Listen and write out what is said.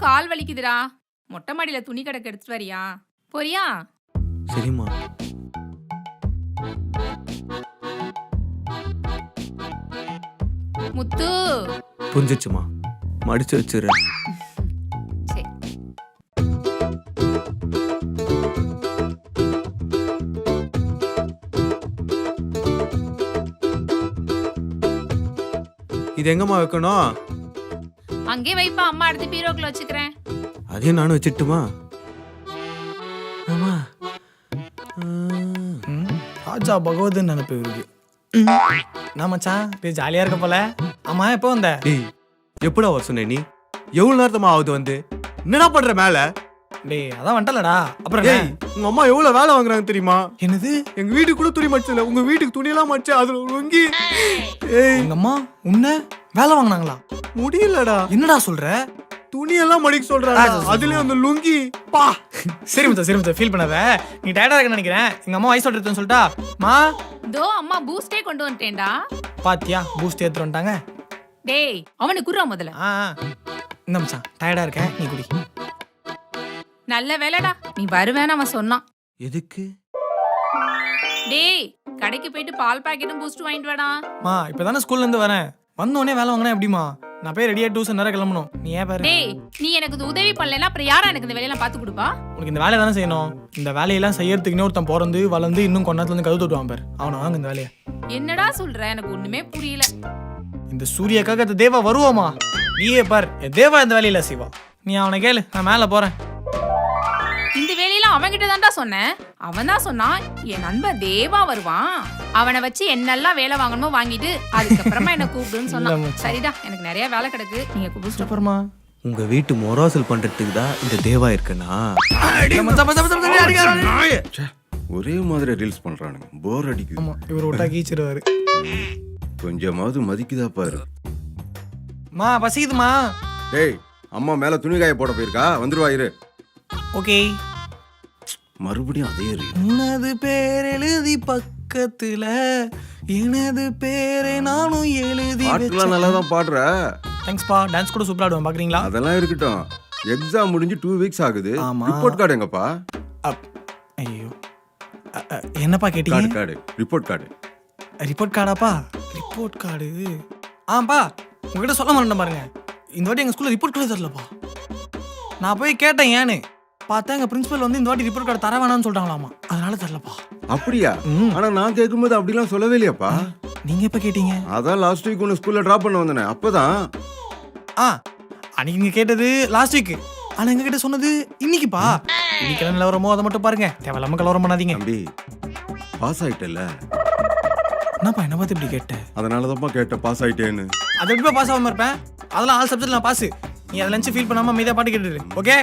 கால் வலிக்குதுடா. மொட்டை மாடியில துணி கிடக்கு எடுத்துட்டு வரியா? போறியா? சரிம்மா. முத்து. புரிஞ்சிச்சுமா மடிச்சு வச்சிடுறேன். சரி. இது எங்கம்மா வைக்கணும்? அங்கே வைப்பா அம்மா அடுத்து பீரோக்குள்ள வச்சுக்கிறேன். அதையும் நானும் வச்சிட்டுமா? ஆமா. ம், ராஜா பகவதன் நினைப்பு இருக்கு நான் மச்சான் இது ஜாலியா இருக்க போல. ஆமா எப்போ வந்த? டேய் எப்படா வர சொன்ன நீ? எவ்வளவு நேரத்தமா ஆகுது வந்து? என்னடா பண்ற மேல? டேய் அதான் வந்துட்டலடா அப்புறம் டேய் என்ன? உங்க அம்மா எவ்வளவு வேலை வாங்குறாங்க தெரியுமா? என்னது? எங்க வீட்டுக்கு கூட துணி மடிச்சல உங்க வீட்டுக்கு துணியெல்லாம் மடிச்சு அதுல ஒரு வங்கி. ஏய். எங்க அம்மா உன்ன வேலை வாங்கினாங்களா? முடியலடா. என்னடா சொல்ற? துணியெல்லாம் மடிக்க சொல்றாங்க. அதுலயும் அந்த லுங்கி. பா. சரி மச்சா சரி மச்சா ஃபீல் பண்ணாத. நீ டயர்டா இருக்கன்னு நினைக்கிறேன். எங்க அம்மா வயசு எடுத்துன்னு சொல்லிட்டா. மா. தோ அம்மா பூஸ்டே கொண்டு வந்துட்டேன்டா. பாத்தியா? பூஸ்ட் எடுத்துட்டு வந்துட்டாங்க. டேய் அவனுக்கு குர்றா முதல்ல. ஆ ஆ. இந்த மச்சான். டயர்டா இருக்கேன். நீ குடி. நல்ல வேலைடா. நீ வருவேன்னு அவன் சொன்னான். எதுக்கு? டேய் கடைக்கு போயிட்டு பால் பாக்கெட்டும் பூஸ்ட் வாங்கிட்டு வாடா. மா இப்பதானே ஸ்கூல்ல இருந்து வரேன். வந்த உடனே வேலை வாங்கினா எப்படிமா நான் போய் ரெடியா டியூஷன் நேரம் கிளம்பணும். நீ ஏன் பாரு? டேய் நீ எனக்கு இது உதவி பண்ணலைன்னா அப்புறம் யாரா எனக்கு இந்த வேலையெல்லாம் பார்த்து கொடுப்பா? உனக்கு இந்த வேலையை தானே செய்யணும். இந்த வேலையெல்லாம் செய்யறதுக்குன்னு ஒருத்தன் பிறந்து வளர்ந்து இன்னும் கொஞ்ச நேரத்துல வந்து கழுத்து விட்டுவான் பாரு. அவனை வாங்க இந்த வேலையை. என்னடா சொல்ற? எனக்கு ஒண்ணுமே புரியல. இந்த சூரியக்காக இந்த தேவா வருவாமா நீயே பார் என் தேவா இந்த வேலையில செய்வா. நீ அவனை கேளு நான் மேல போறேன். இந்த வேலையெல்லாம் அவன்கிட்ட தான்டா சொன்னேன். அவன் தான் சொன்னான் என் நண்பன் தேவா வருவான். அவனை வச்சு என்னெல்லாம் வேலை வாங்கணுமோ வாங்கிட்டு அதுக்கப்புறமா என்ன கூப்பிடுன்னு சொன்னான். சரிடா எனக்கு நிறைய வேலை கிடக்கு. நீங்க கூப்பிட்டு அப்புறமா உங்க வீட்டு மொராசல் பண்றதுக்கு தான் இந்த தேவா இருக்குன்னா. ஒரே மாதிரி ரீல்ஸ் பண்றானுங்க. போர் அடிக்குது. ஆமா இவர் விட்டா கீச்சிருவாரு கொஞ்சமாவது மதிக்குதா பாரு. மா பசிக்குதுமா. டேய் அம்மா மேல துணி காய போட போயிருக்கா? வந்துருவா இரு. ஓகே மறுபடியும் அதே உனது பேர் எழுதி பக்கத்துல எனது பேரை நானும் எழுதி பாட்டுலாம் நல்லா தான் பாடுற. தேங்க்ஸ்பா டான்ஸ் கூட சூப்பரா ஆடுவேன் பாக்குறீங்களா? அதெல்லாம் இருக்கட்டும். எக்ஸாம் முடிஞ்சு டூ வீக்ஸ் ஆகுது. ஆமா. ரிப்போர்ட் கார்டு எங்கப்பா? அப் ஐயோ அ, அ, என்னப்பா கார்டு கேட்டீங்க கார்டு ரிப்போர்ட் கார்டு ரிப்போர்ட் கார்டாப்பா ரிப்போர்ட் கார்டு ஆப்பா உங்ககிட்ட சொல்ல மாட்டேன் பாருங்க. இந்த வாட்டி எங்க ஸ்கூல்ல ரிப்போர்ட் கார்டு தரலப்பா. நான் போய் கேட்டேன் ஏன்னு? பார்த்தா எங்க பிரின்சிபல் வந்து இந்த வாட்டி ரிப்போர்ட் கார்டு தர வேணாம்னு சொல்லிட்டாங்களாமா அதனால தரலப்பா. அப்படியா. ஆனா நான் கேட்கும்போது அப்படிலாம் சொல்லவே இல்லையாப்பா. நீங்க எப்ப கேட்டீங்க? அதான் லாஸ்ட் வீக் உன்னை ஸ்கூல்ல டிராப் பண்ண வந்தேனே. அப்பதான். ஆ அன்னைக்கு நீங்க கேட்டது லாஸ்ட் வீக் ஆனா எங்க கிட்ட சொன்னது இன்னைக்குப்பா. இன்னைக்கு என்ன நிலவரமோ அதை மட்டும் பாருங்க. தேவையில்லாம கலவரம் பண்ணாதீங்க. தம்பி பாஸ் ஆயிட்டல என்னப்பா என்ன பார்த்து இப்படி கேட்ட? அதனாலதான்ப்பா கேட்ட பாஸ் ஆயிட்டேன்னு. அது எப்படிப்பா பாஸ் ஆகாம இருப்பேன்? அதெல்லாம் ஆல் சப்ஜெக்ட் நான் பாஸ் நீ அதில் நினச்சி ஃபீல் பண்ணாம மீதியா பாட்டு கேட்டுரு ஓகே